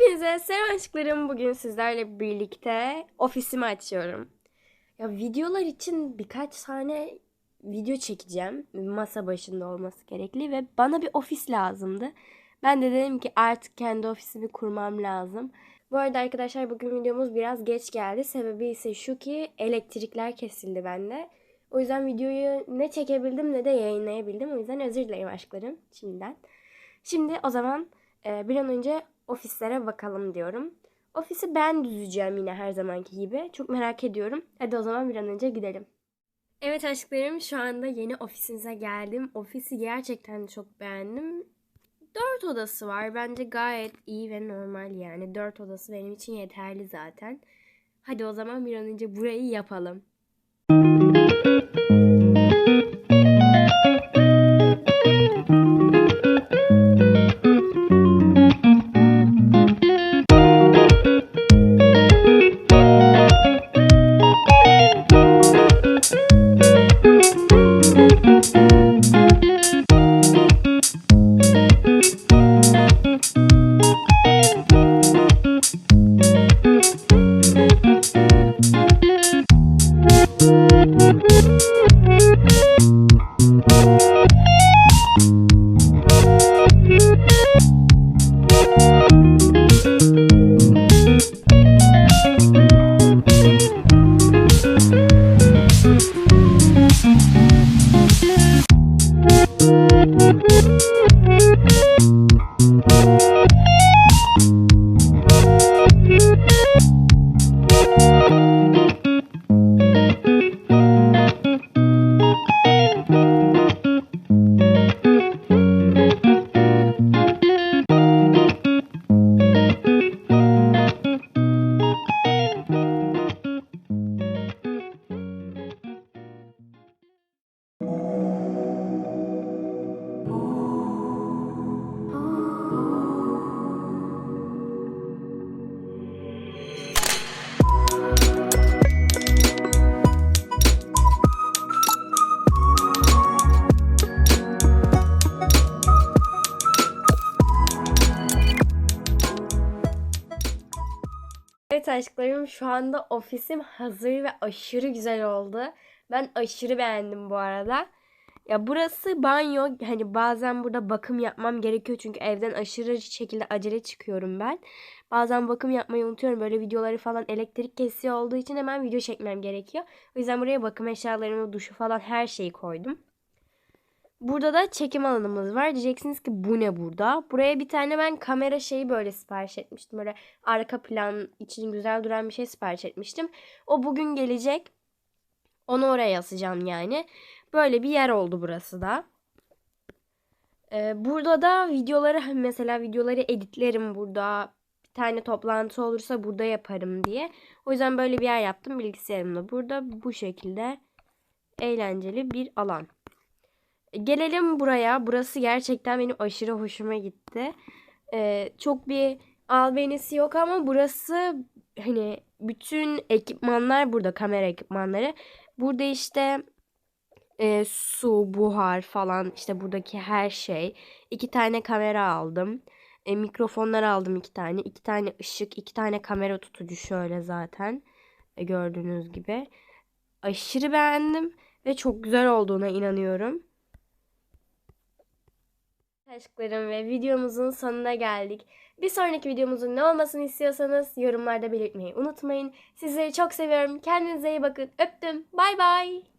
Hepinize selam aşklarım. Bugün sizlerle birlikte ofisimi açıyorum. Ya videolar için birkaç tane video çekeceğim. Masa başında olması gerekli ve bana bir ofis lazımdı. Ben de dedim ki artık kendi ofisimi kurmam lazım. Bu arada arkadaşlar bugün videomuz biraz geç geldi. Sebebi ise şu ki elektrikler kesildi bende. O yüzden videoyu ne çekebildim ne de yayınlayabildim. O yüzden özür dilerim aşklarım şimdiden. Şimdi o zaman e, bir an önce ofislere bakalım diyorum. Ofisi ben düzeceğim yine her zamanki gibi. Çok merak ediyorum. Hadi o zaman bir an önce gidelim. Evet aşklarım şu anda yeni ofisinize geldim. Ofisi gerçekten çok beğendim. Dört odası var. Bence gayet iyi ve normal yani. Dört odası benim için yeterli zaten. Hadi o zaman bir an önce burayı yapalım. Evet aşklarım şu anda ofisim hazır ve aşırı güzel oldu. Ben aşırı beğendim bu arada. Ya burası banyo. Hani bazen burada bakım yapmam gerekiyor çünkü evden aşırı şekilde acele çıkıyorum ben. Bazen bakım yapmayı unutuyorum. Böyle videoları falan elektrik kesiyor olduğu için hemen video çekmem gerekiyor. O yüzden buraya bakım eşyalarımı, duşu falan her şeyi koydum. Burada da çekim alanımız var. Diyeceksiniz ki bu ne burada? Buraya bir tane ben kamera şeyi böyle sipariş etmiştim. Böyle arka plan için güzel duran bir şey sipariş etmiştim. O bugün gelecek. Onu oraya asacağım yani. Böyle bir yer oldu burası da. Ee, burada da videoları mesela videoları editlerim burada. Bir tane toplantı olursa burada yaparım diye. O yüzden böyle bir yer yaptım bilgisayarımda. Burada bu şekilde eğlenceli bir alan. Gelelim buraya. Burası gerçekten benim aşırı hoşuma gitti. Ee, çok bir albenisi yok ama burası hani bütün ekipmanlar burada. Kamera ekipmanları. Burada işte e, su, buhar falan işte buradaki her şey. İki tane kamera aldım. E, mikrofonlar aldım iki tane. iki tane ışık, iki tane kamera tutucu şöyle zaten. E, gördüğünüz gibi. Aşırı beğendim ve çok güzel olduğuna inanıyorum. Aşklarım ve videomuzun sonuna geldik. Bir sonraki videomuzun ne olmasını istiyorsanız yorumlarda belirtmeyi unutmayın. Sizleri çok seviyorum. Kendinize iyi bakın. Öptüm. Bay bay.